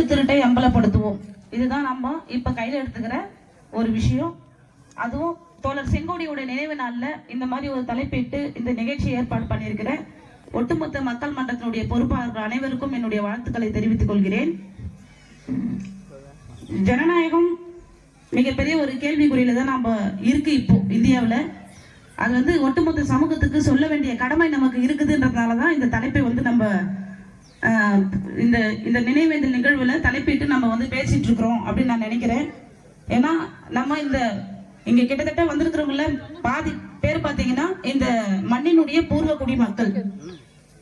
ஓட்டு திருட்டை அம்பலப்படுத்துவோம். இதுதான் நம்ம இப்ப கையில எடுத்துக்கிற ஒரு விஷயம். அதுவும் தோழர் செங்கோடியோட நினைவு நாள்ல இந்த மாதிரி ஒரு தலைப்பிட்டு இந்த நிகழ்ச்சியை ஏற்பாடு பண்ணியிருக்கிறேன் ஒட்டுமொத்த மக்கள் மன்றத்தினுடைய பொறுப்பாளர்கள் அனைவருக்கும் என்னுடைய வாழ்த்துக்களை தெரிவித்துக் கொள்கிறேன். ஜனநாயகம் மிகப்பெரிய ஒரு கேள்விக்குறியில தான் நம்ம இருக்கு இப்போ இந்தியாவுல. அது வந்து ஒட்டுமொத்த சமூகத்துக்கு சொல்ல வேண்டிய கடமை நமக்கு இருக்குதுன்றதுனால தான் இந்த தலைப்பை வந்து நம்ம இந்த இந்த நினைவேந்தல் நிகழ்வுல தலைப்பிட்டு நம்ம வந்து பேசிட்டு இருக்கிறோம் அப்படின்னு நான் நினைக்கிறேன். ஏன்னா நம்ம இந்த இங்க கிட்டத்தட்ட வந்திருக்கிறவங்கள பாதி பேர் பாத்தீங்கன்னா இந்த மண்ணினுடைய பூர்வ குடி மக்கள்.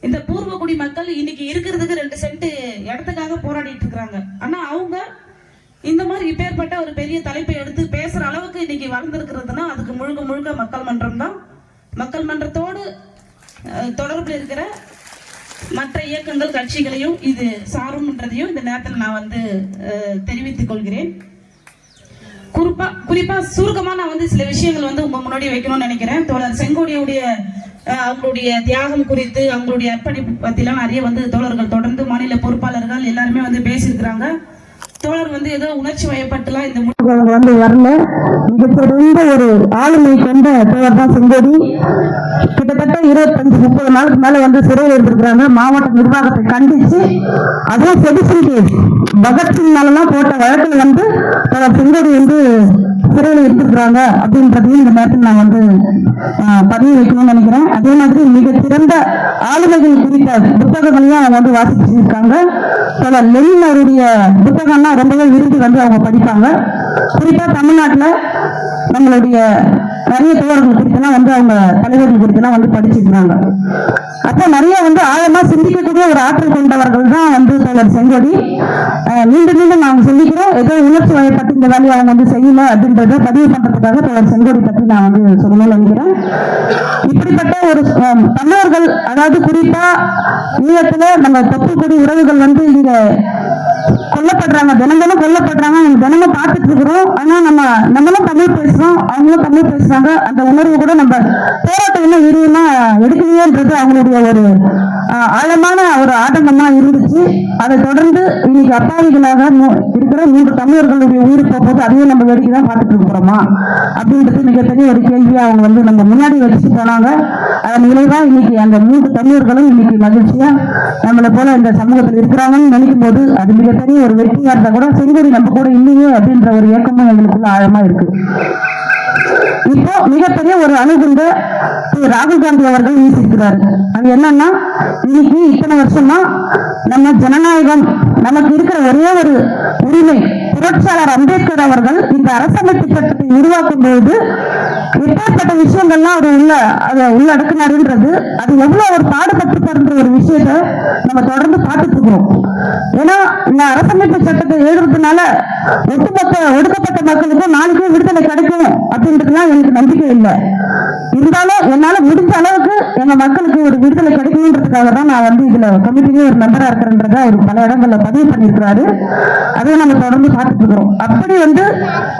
இந்த பூர்வ குடி மக்கள் இன்னைக்கு இருக்கிறதுக்கு ரெண்டு சென்ட் இடத்துக்காக போராடிட்டு இருக்கிறாங்க ஆனா அவங்க இந்த மாதிரி இப்பேற்பட்ட ஒரு பெரிய தலைப்பை எடுத்து பேசுற அளவுக்கு இன்னைக்கு வளர்ந்துருக்கிறதுனா அதுக்கு முழுக்க முழுக்க மக்கள் மன்றம் தான். மக்கள் மன்றத்தோடு தொடர்பில் இருக்கிற மற்ற இயக்கங்கள் கட்சிகளையும் இது சாரும்ன்றதையும் இந்த நேரத்தில் நான் வந்து தெரிவித்துக் கொள்கிறேன். குறிப்பா குறிப்பா சுருக்கமா நான் வந்து சில விஷயங்கள் வந்து உங்க முன்னாடி வைக்கணும்னு நினைக்கிறேன். தோழர் செங்கோடியுடைய அவங்களுடைய தியாகம் குறித்து அவங்களுடைய அர்ப்பணிப்பு பத்திலாம் நிறைய வந்து தோழர்கள் தொடர்ந்து மாநில பொறுப்பாளர்கள் எல்லாருமே வந்து பேசியிருக்கிறாங்க. தோழர் வந்து ஏதோ உணர்ச்சி வயப்பட்டுலாம் இந்த மு- வந்து வரல. மிகப்பெரிய ஒரு ஆளுமை கொண்ட தோழர் தான் செங்கோடி. கிட்டத்தட்ட இருபத்தஞ்சு முப்பது நாளுக்கு மேல வந்து சிறையில் இருந்திருக்கிறாங்க மாவட்ட நிர்வாகத்தை கண்டிச்சு அதுவும் செடிசன் கேஸ் பகத்சிங்னாலலாம் போட்ட வழக்கில் வந்து தோழர் செங்கோடி வந்து சிறையில் இருந்திருக்கிறாங்க அப்படின்றதையும் இந்த நேரத்தில் நான் வந்து பதிவு வைக்கணும்னு நினைக்கிறேன். அதே மாதிரி மிக சிறந்த ஆளுமைகள் குறித்த புத்தகங்களையும் அவங்க வந்து வாசிச்சிருக்காங்க. தோழர் லெனின் அவருடைய புத்தகம்லாம் ரொம்பவே விரும்பி வந்து அவங்க படிப்பாங்க. குறிப்பாக தமிழ்நாட்டில் நம்மளுடைய நிறைய தோழர்கள் குறித்தெல்லாம் வந்து அவங்க தலைவர்கள் குறித்தெல்லாம் வந்து படிச்சிருக்கிறாங்க அப்போ நிறைய வந்து ஆழமாக சிந்திக்கக்கூடிய ஒரு ஆற்றல் கொண்டவர்கள் தான் வந்து தோழர் செங்கோடி. மீண்டும் மீண்டும் நாங்கள் சொல்லிக்கிறோம். ஏதோ உணர்ச்சி வயப்பட்டு இந்த வேலையை அவங்க வந்து செய்யல அப்படின்றத பதிவு பண்ணுறதுக்காக தோழர் செங்கோடி பற்றி நான் வந்து சொல்லணும்னு நினைக்கிறேன். இப்படிப்பட்ட ஒரு தமிழர்கள் அதாவது குறிப்பாக ஈழத்தில் நம்ம தப்புக்குடி உறவுகள் வந்து இங்கே கொல்லப்படுறாங்க. தினம் தினம் கொல்லப்படுறாங்க தினமும் பார்த்துட்டு இருக்கிறோம். ஆனா நம்ம நம்மளும் தமிழ் பேசுறோம். அவங்களும் தமிழ் பேசுறாங்க. அந்த உணர்வு கூட நம்ம போராட்டம் என்ன விரிவுமா எடுக்கலையேன்றது அவங்களுடைய ஒரு ஆஹ், ஆழமான ஒரு ஆதங்கமா இருந்துச்சு. அதை தொடர்ந்து இன்னைக்கு அப்பாவிகளாக மூ- இருக்கிற மூன்று தமிழர்களுடைய உயிர் போகும்போது அதையும் நம்ம வேடிக்கை தான் பார்த்துட்டு இருக்கிறோமா? அப்படின்றது மிகப்பெரிய ஒரு கேள்வியை அவங்க வந்து நம்ம முன்னாடி வச்சு போனாங்க. அதன் விளைவா இன்னைக்கு அந்த மூன்று தமிழர்களும் இன்னைக்கு மகிழ்ச்சியா நம்மளை போல இந்த சமூகத்தில் இருக்கிறாங்கன்னு நினைக்கும் போது அது மிகப்பெரிய ஒரு வெற்றியா இருந்தா கூட செங்கோடி நம்ம கூட இல்லையே அப்படின்ற ஒரு ஏக்கமும் எங்களுக்குள்ள ஆழமா இருக்கு. இப்போ மிகப்பெரிய ஒரு அணுகுண்ட திரு ராகுல் காந்தி அவர்கள் வீசியிருக்கிறாரு. அது என்னன்னா இன்னைக்கு இத்தனை வருஷமா நம்ம ஜனநாயகம் நமக்கு இருக்கிற ஒரே ஒரு உரிமை புரட்சியாளர் அம்பேத்கர் அவர்கள் இந்த அரசமைப்பு சட்டத்தை உருவாக்கும் பொழுது எப்பேற்பட்ட விஷயங்கள்லாம் அவர் உள்ள அதை உள்ளடக்குனாருன்றது அது எவ்வளவு ஒரு பாடுபட்டுன்ற ஒரு விஷயத்த நம்ம தொடர்ந்து பார்த்துட்டு இருக்கிறோம் ஏன்னா இந்த அரசமைப்பு சட்டத்தை எழுதுறதுனால ஒட்டுமொத்த ஒடுக்கப்பட்ட மக்களுக்கும் நாளைக்கு அப்படின்றதுலாம் எனக்கு நம்பிக்கை இல்லை. இருந்தாலும் என்னால முடிஞ்ச அளவுக்கு எங்க மக்களுக்கு ஒரு விடுதலை கிடைக்கணுன்றதுக்காக தான் நான் வந்து இதுல கமிட்டிலே ஒரு மெம்பரா இருக்கிறேன்றத அவர் பல இடங்கள்ல பதிவு பண்ணியிருக்கிறாரு. அதையும் நம்ம தொடர்ந்து பார்த்துட்டு இருக்கிறோம் அப்படி வந்து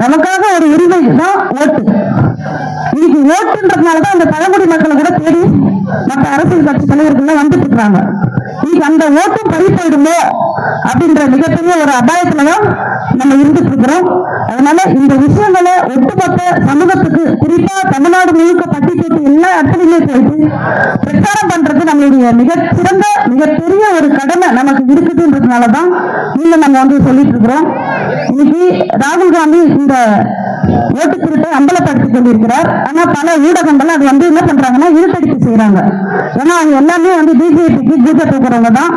நமக்காக ஒரு உரிமை தான் ஓட்டு. இன்னைக்கு ஓட்டுன்றதுனால தான் அந்த பழங்குடி மக்களை கூட தேடி மற்ற அரசியல் கட்சி தலைவர்கள் வந்துட்டு இருக்காங்க இன்னைக்கு அந்த ஓட்டும் பறி போயிடுமோ அப்படின்ற மிகப்பெரிய ஒரு அபாயத்துலதான் நம்ம இருந்துட்டு இருக்கிறோம். அதனால இந்த விஷயங்களை ஒட்டுமொத்த சமூகத்துக்கு குறிப்பா தமிழ்நாடு முழுக்க பட்டி தொட்டி எல்லா இடத்துலையுமே போயிட்டு பிரச்சாரம் பண்றது நம்மளுடைய மிக சிறந்த மிகப்பெரிய ஒரு கடமை நமக்கு இருக்குதுன்றதுனால தான் நீங்க நம்ம வந்து சொல்லிட்டு இருக்கிறோம். இன்னைக்கு ராகுல் காந்தி இந்த ஓட்டு திருட்டை அம்பலப்படுத்திக் கொண்டிருக்கிறார். ஆனா பல ஊடகங்கள் அது வந்து என்ன பண்றாங்கன்னா இழுத்தடிப்பு செய்யறாங்க ஏன்னா அவங்க எல்லாமே வந்து பிஜேபிக்கு பூஜை தூக்குறவங்க தான்.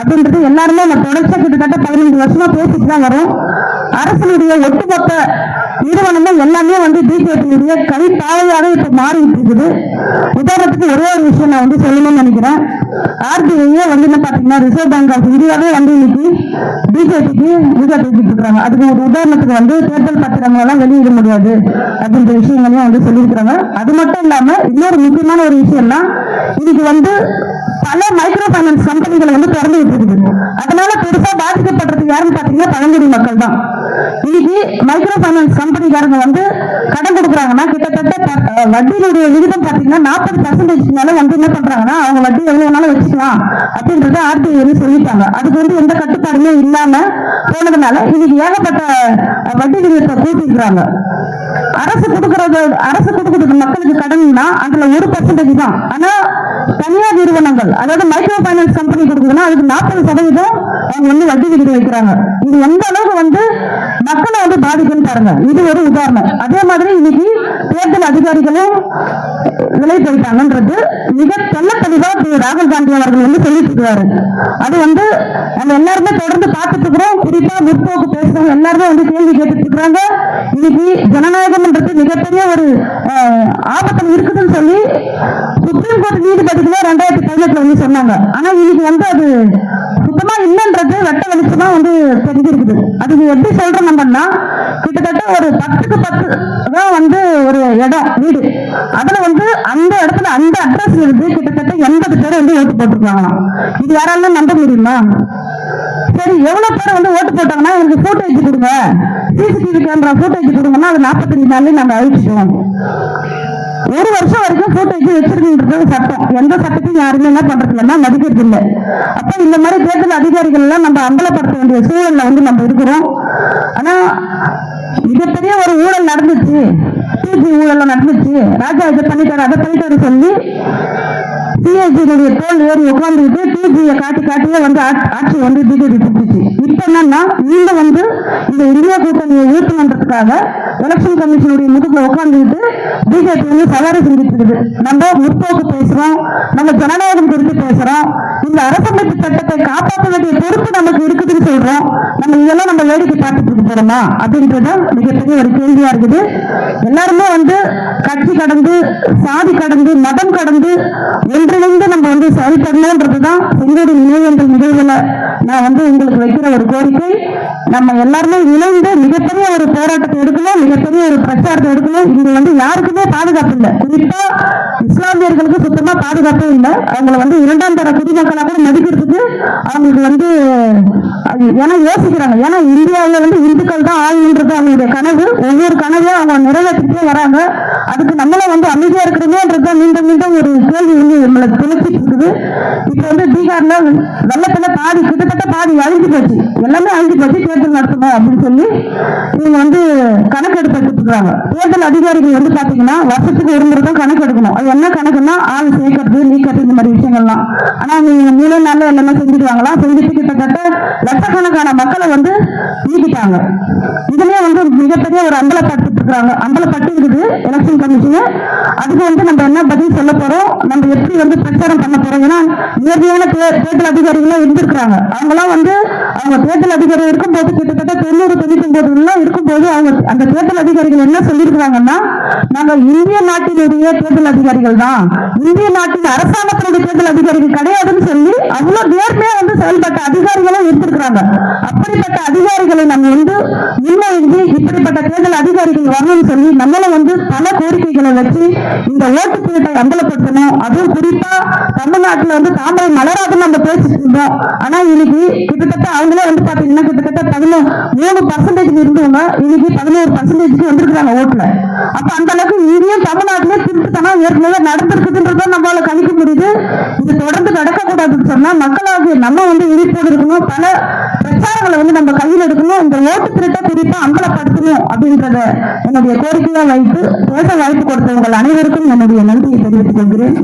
அப்படின்றது எல்லாருமே நம்ம தொடர்ச்சியா கிட்டத்தட்ட பதினைந்து வருஷமா பேசிட்டு தான் வரும். அரசனுடைய ஒட்டுமொத்த நிறுவனமும் எல்லாமே வந்து பிஜேபியுடைய கை இப்ப மாறிட்டு இருக்குது உதாரணத்துக்கு ஒரே ஒரு விஷயம் நான் வந்து சொல்லணும்னு நினைக்கிறேன். ஆர்பிஐயே வந்து என்ன பாத்தீங்கன்னா ரிசர்வ் பேங்க் ஆஃப் இந்தியாவே வந்து இன்னைக்கு பிஜேபிக்கு பூஜை பேசிட்டு இருக்காங்க அதுக்கு ஒரு உதாரணத்துக்கு வந்து தேர்தல் பத்திரங்கள் எல்லாம் வெளியிட முடியாது அப்படின்ற விஷயங்களையும் வந்து சொல்லியிருக்கிறாங்க. அது மட்டும் இல்லாம இன்னொரு முக்கியமான ஒரு விஷயம்னா இதுக்கு வந்து பல மைக்ரோ ஃபைனான்ஸ் கம்பெனிகள் வந்து திறந்து விட்டுருக்குது அதனால பெருசா பாதிக்கப்படுறது யாருன்னு பாத்தீங்கன்னா பழங்குடி மக்கள் தான் இன்னைக்கு மைக்ரோ ஃபைனான்ஸ் கம்பெனிக்காரங்க வந்து கடன் கொடுக்குறாங்கன்னா கிட்டத்தட்ட வட்டியினுடைய விகிதம் பாத்தீங்கன்னா நாற்பது பர்சன்டேஜ் மேல வந்து என்ன பண்றாங்கன்னா அவங்க வட்டி எவ்வளவு வேணாலும் வச்சுக்கலாம் அப்படின்றத ஆர்பிஐ வந்து சொல்லிட்டாங்க. அதுக்கு வந்து எந்த கட்டுப்பாடுமே இல்லாம போனதுனால இன்னைக்கு ஏகப்பட்ட வட்டி விகிதத்தை கூட்டிருக்கிறாங்க அரசு கொடுக்கறது அரசு கொடுக்கறது மக்களுக்கு கடன்னா அதுல ஒரு பர்சன்டேஜ் தான். ஆனா தனியார் நிறுவனங்கள் அதாவது மைக்ரோ பைனான்ஸ் கம்பெனி கொடுக்குதுன்னா அதுக்கு நாற்பது சதவீதம் அவங்க வந்து வட்டி விகிதம் வைக்கிறாங்க. இது எந்த அளவுக்கு வந்து மக்களை வந்து பாதிக்குன்னு பாருங்க. இது ஒரு உதாரணம். அதே மாதிரி இன்னைக்கு தேர்தல் அதிகாரிகளும் விலை போயிட்டாங்கன்றது மிக தெள்ள தெளிவா ராகுல் காந்தி அவர்கள் வந்து சொல்லிட்டு இருக்காரு. அது வந்து நம்ம எல்லாருமே தொடர்ந்து பார்த்துட்டு இருக்கிறோம். குறிப்பா முற்போக்கு பேசுறவங்க எல்லாருமே வந்து கேள்வி கேட்டுட்டு இருக்கிறாங்க. இன்னைக்கு ஜனநாயகம்ன்றது மிகப்பெரிய ஒரு அஹ், ஆபத்தில் இருக்குதுன்னு சொல்லி சுப்ரீம் கோர்ட் நீதிபதிகளே ரெண்டாயிரத்தி பதினெட்டுல வந்து சொன்னாங்க. ஆனா இன்னைக்கு வந்து அது சுத்தமா இல்லைன்றது வெட்ட வெளிச்சமா வந்து தெரிஞ்சிருக்குது. அதுக்கு எப்படி சொல்றோம் நம்மன்னா கிட்டத்தட்ட ஒரு பத்துக்கு பத்து தான் வந்து ஒரு இடம் வீடு. அதுல வந்து அந்த இடத்துல அந்த அட்ரஸ்ல இருந்து கிட்டத்தட்ட எண்பது பேர் வந்து ஓட்டு போட்டிருக்காங்களாம். இது யாராலும் நம்ப முடியுமா? சரி எவ்வளவு பேர் வந்து ஓட்டு போட்டாங்கன்னா எனக்கு ஃபுட்டேஜ் கொடுங்க. சிசிடிவி கேமரா ஃபுட்டேஜ் கொடுங்கன்னா அது நாற்பத்தஞ்சு நாள்லயே நாங்க அழிச்சிடுவோம் ஒரு வருஷம் வரைக்கும் ஃபுட்டேஜ் வச்சிருக்கின்றது சட்டம். எந்த சட்டத்தையும் யாருமே என்ன பண்றது இல்லைன்னா மதிக்கிறது இல்லை. அப்ப இந்த மாதிரி தேர்தல் அதிகாரிகள் எல்லாம் நம்ம அம்பலப்படுத்த வேண்டிய சூழல்ல வந்து நம்ம இருக்கிறோம். ஆனா மிகப்பெரிய ஒரு ஊழல் நடந்துச்சு. டிஜி ஊழல் நடந்துச்சு. ராஜா இதை பண்ணிட்டாரு அதை பண்ணிட்டாரு சொல்லி சிஎஸ்சியினுடைய தோல் ஏறி உட்காந்துக்கிட்டு டிஜியை காட்டி காட்டியே வந்து ஆட்சி வந்து பிஜேபி பிடிச்சிச்சு இப்ப என்னன்னா நீங்க வந்து இந்த இந்தியா கூட்டணியை வந்ததுக்காக எலெக்ஷன் கமிஷனுடைய முதுகுல உட்காந்துக்கிட்டு பிஜேபி வந்து சவாரி செஞ்சுட்டு இருக்குது நம்ம முற்போக்கு பேசுறோம் நம்ம ஜனநாயகம் குறித்து பேசுறோம் இந்த அரசமைப்பு சட்டத்தை காப்பாற்ற வேண்டிய பொறுப்பு நமக்கு இருக்குதுன்னு சொல்றோம். நம்ம இதெல்லாம் நம்ம வேடிக்கை பார்த்துட்டு இருக்க போறோமா? அப்படின்றது மிகப்பெரிய ஒரு கேள்வியா இருக்குது. எல்லாருமே வந்து கட்சி கடந்து சாதி கடந்து மதம் கடந்து ஒன்றிணைந்து நம்ம வந்து செயல்படணுன்றதுதான் செங்கோடு நினைவேந்தல் நிகழ்வுல நான் வந்து உங்களுக்கு வைக்கிற ஒரு கோரிக்கை. நம்ம எல்லாருமே இணைந்து மிகப்பெரிய ஒரு போராட்டத்தை எடுக்கணும் மிகப்பெரிய ஒரு பிரச்சாரத்தை எடுக்கணும். இது வந்து யாருக்குமே பாதுகாப்பு இல்லை. குறிப்பா இஸ்லாமியர்களுக்கு சுத்தமா பாதுகாப்பே இல்லை. அவங்கள வந்து இரண்டாம் தர குடிமக்களா கூட மதிக்கிறதுக்கு அவங்களுக்கு வந்து ஏன்னா யோசிக்கிறாங்க. ஏன்னா இந்தியாவில் வந்து இந்துக்கள் தான் ஆளுன்றது அவங்களுடைய கனவு. ஒவ்வொரு கனவையும் அவங்க நிறைவேற்றிட்டே வராங்க. அதுக்கு நம்மளும் வந்து அமைதியா இருக்கிறோமேன்றது மீண்டும் மீண்டும் ஒரு கேள்வி வந்து நம்மளை துளைச்சிட்டு இருக்குது. இப்போ வந்து பீகார்ல வெள்ளத்துல பாதி கிட்டத்தட்ட பாதி அழிஞ்சு போச்சு. எல்லாமே அழிஞ்சு போச்சு தேர்தல் நடத்தணும் அப்படின்னு சொல்லி இவங்க வந்து கணக்கு கணக்கெடுப்பு எடுத்துக்கிறாங்க. இருக்காங்க தேர்தல் அதிகாரிகள் வந்து பாத்தீங்கன்னா வருஷத்துக்கு ஒரு முறை தான் கணக்கு எடுக்கணும் அது என்ன கணக்குன்னா ஆள் சேர்க்கறது நீக்கிறது இந்த மாதிரி விஷயங்கள்லாம். ஆனா நீங்க மூணு நாள்ல எல்லாமே செஞ்சுக்குவாங்களா செஞ்சுட்டு கிட்டத்தட்ட லட்சக்கணக்கான மக்களை வந்து நீக்கிட்டாங்க இதுலயே வந்து மிகப்பெரிய ஒரு அம்பலப்படுத்திட்டு இருக்கிறாங்க அம்பலப்பட்டு இருக்குது எலெக்ஷன் கமிஷன் அதுக்கு வந்து நம்ம என்ன பதில் சொல்ல போறோம்? நம்ம எப்படி வந்து பிரச்சாரம் பண்ண போறோம் ஏன்னா நேர்மையான தே- தேர்தல் அதிகாரிகளும் இருந்திருக்கிறாங்க. அவங்களாம் வந்து அவங்க தேர்தல் அதிகாரி இருக்கும்போது கிட்டத்தட்ட தொண்ணூறு தொண்ணூத்தி ஒன்பதுலாம் இருக்கும்போது அவங்க அந்த தேர்தல் அதிகாரிகள் என்ன சொல்லியிருக்கிறாங்கன்னா நாங்க இந்திய நாட்டினுடைய தேர்தல் அதிகாரிகள் தான். இந்திய நாட்டின் அரசாங்கத்தினுடைய தேர்தல் அதிகாரிகள் கிடையாதுன்னு சொல்லி அவ்வளவு நேர்மையா வந்து செயல்பட்ட அதிகாரிகளும் இருந்திருக்கிறாங்க. அப்படிப்பட்ட அதிகாரிகளை நம்ம வந்து முன்னெழுந்து இப்படிப்பட்ட தேர்தல் அதிகாரிகள் வரணும்னு சொல்லி நம்மளும் வந்து பல கோரிக்கைகளை வச்சு இந்த ஓட்டு விஷயத்தை அம்பலப்படுத்தணும்? அதுவும் குறிப்பா தமிழ்நாட்டுல வந்து தாமரை மலராதுன்னு நம்ம பேசிட்டு இருந்தோம் ஆனா இன்னைக்கு கிட்டத்தட்ட அவங்களே வந்து பாத்தீங்கன்னா கிட்டத்தட்ட பதினோ மூணு பர்சன்டேஜ் இருந்தவங்க இன்னைக்கு பதினோரு பர்சன்டேஜ்க்கு வந்திருக்காங்க ஓட்டுல. அப்ப அந்த அளவுக்கு இங்கேயும் தமிழ்நாட்டிலே திருட்டுத்தனம் ஏற்கனவே நடந்திருக்குதுன்றத நம்மளால கணிக்க முடியுது. இது தொடர்ந்து நடக்கக்கூடாதுன்னு சொன்னா மக்களாகிய நம்ம வந்து விழிப்போடு இருக்கணும். பல பிரச்சாரம் எடுக்கணும் இந்த ஓட்டு திருட்டை குறிப்பா அம்பலப்படுத்தணும் அப்படின்றத என்னுடைய கோரிக்கையா வைத்து பேச வாய்ப்பு கொடுத்த உங்கள் அனைவருக்கும் என்னுடைய நன்றியை தெரிவித்துக் கொள்கிறேன்.